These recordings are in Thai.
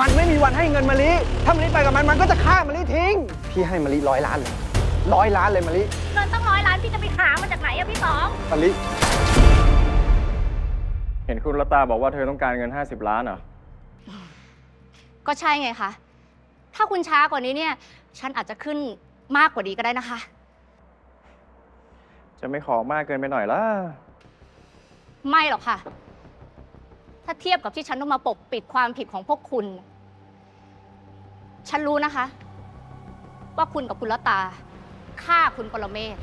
มันไม่มีวันให้เงินมะลิ ถ้ามะลิไปกับมัน มันก็จะฆ่ามะลิทิ้ง พี่ให้มะลิร้อยล้านเลย ร้อยล้านเลยมะลิ เงินตั้งร้อยล้านพี่จะไปหามาจากไหนอะพี่สองมะลิ เห็นคุณรัตตาบอกว่าเธอต้องการเงิน 50 ล้านเหรอ ก็ใช่ไงคะ ถ้าคุณช้ากว่านี้เนี่ย ฉันอาจจะขึ้นมากกว่านี้ก็ได้นะคะ จะไม่ขอมากเกินไปหน่อยล่ะ ไม่หรอกค่ะ ถ้าเทียบกับที่ฉันต้องมาปกปิดความผิดของพวกคุณ ฉันรู้นะคะ ว่าคุณกับคุณละตาฆ่าคุณปรเมศ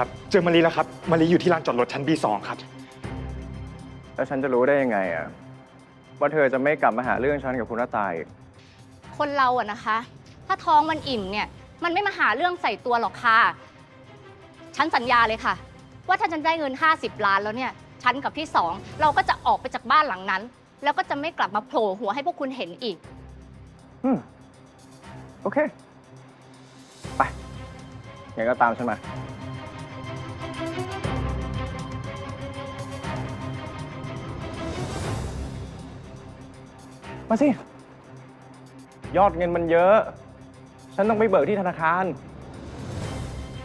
คุณท่านครับ เจอมารีแล้วครับ มารีอยู่ที่ลานจอดรถชั้น B2 ครับ แล้วฉันจะรู้ได้ยังไงอะว่าเธอจะไม่กลับมาหาเรื่องฉันกับคุณรัตตาอีกคนเราอะนะคะ ถ้าท้องมันอิ่มเนี่ย มันไม่มาหาเรื่องใส่ตัวหรอกค่ะ ฉันสัญญาเลยค่ะ ว่าถ้าฉันได้เงิน 50 ล้านแล้วเนี่ย ฉันกับพี่สองเราก็จะออกไปจากบ้านหลังนั้น แล้วก็จะไม่กลับมาโผล่หัวให้พวกคุณเห็นอีก อืมโอเค ไปงั้นก็ตามฉันมา มาสิ ยอดเงินมันเยอะ ฉันต้องไปเบิกที่ธนาคาร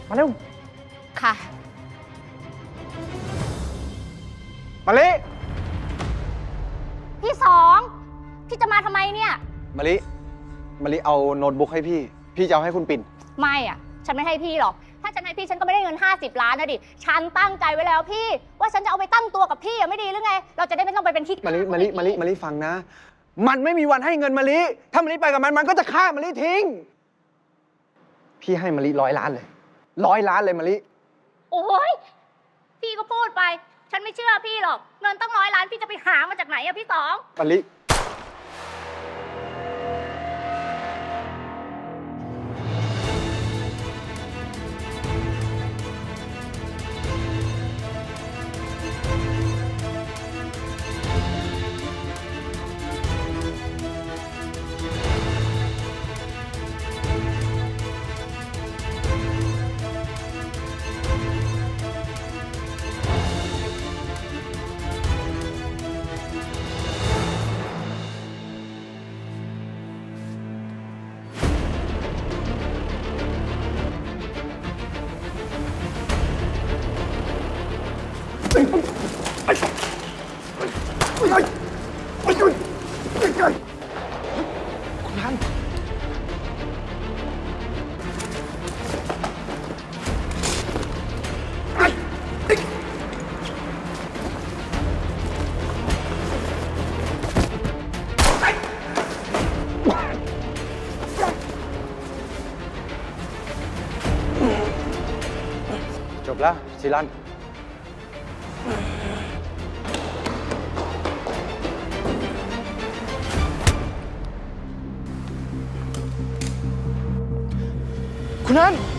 มาเร็ว ค่ะมะลิ พี่สอง พี่จะมาทำไมเนี่ยมะลิมะลิเอาโน้ตบุ๊กให้พี่ พี่จะเอาให้คุณปิ่น ไม่อะฉันไม่ให้พี่หรอก ถ้าฉันให้พี่ฉันก็ไม่ได้เงิน 50 ล้านนะดิ ฉันตั้งใจไว้แล้วพี่ ว่าฉันจะเอาไปตั้งตัวกับพี่อะไม่ดีหรือไง เราจะได้ไม่ต้องไปเป็นที่มะลิมะลิมะลิมะลิฟังนะ มันไม่มีวันให้เงินมะลิ ถ้ามะลิไปกับมัน มันก็จะฆ่ามะลิทิ้ง พี่ให้มะลิร้อยล้านเลย ร้อยล้านเลยมะลิ โอ้ยพี่ก็พูดไป ฉันไม่เชื่อพี่หรอก เงินตั้งร้อยล้านพี่จะไปหามาจากไหนอะพี่สอง มะลิ บแล้วซิลันคุณนัน